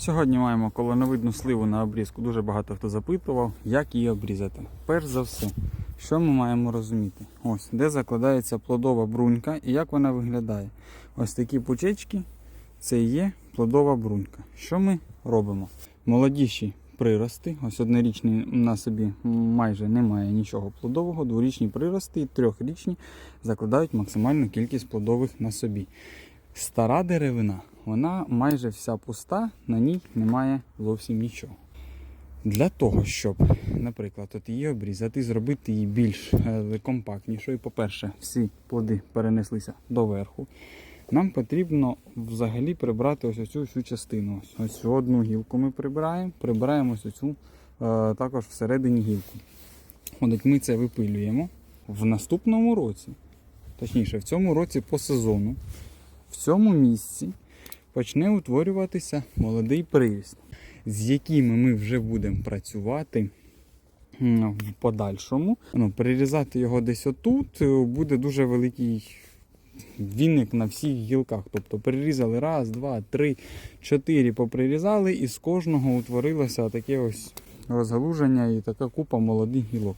Сьогодні маємо колоновидну сливу на обрізку. Дуже багато хто запитував, як її обрізати. Перш за все, що ми маємо розуміти? Ось де закладається плодова брунька і як вона виглядає. Ось такі пучечки це і є плодова брунька. Що ми робимо? Молодіші прирости, ось однорічні на собі майже немає нічого плодового, дворічні прирости і трьохрічні закладають максимальну кількість плодових на собі. Стара деревина, вона майже вся пуста, на ній немає зовсім нічого. Для того, щоб, наприклад, от її обрізати, зробити її більш е, компактнішою, по-перше, всі плоди перенеслися доверху. Нам потрібно взагалі прибрати ось цю всю частину. Ось, цю одну гілку ми прибираємо, прибираємо ось цю е, також всередині гілку. От ми це випилюємо в наступному році, точніше, в цьому році по сезону, в цьому місці почне утворюватися молодий приріст, з якими ми вже будемо працювати в подальшому. Ну, перерізати його десь отут е, буде дуже великий віник на всіх гілках. Тобто перерізали раз, два, три, чотири поприрізали, і з кожного утворилося таке ось розгалуження і така купа молодих гілок.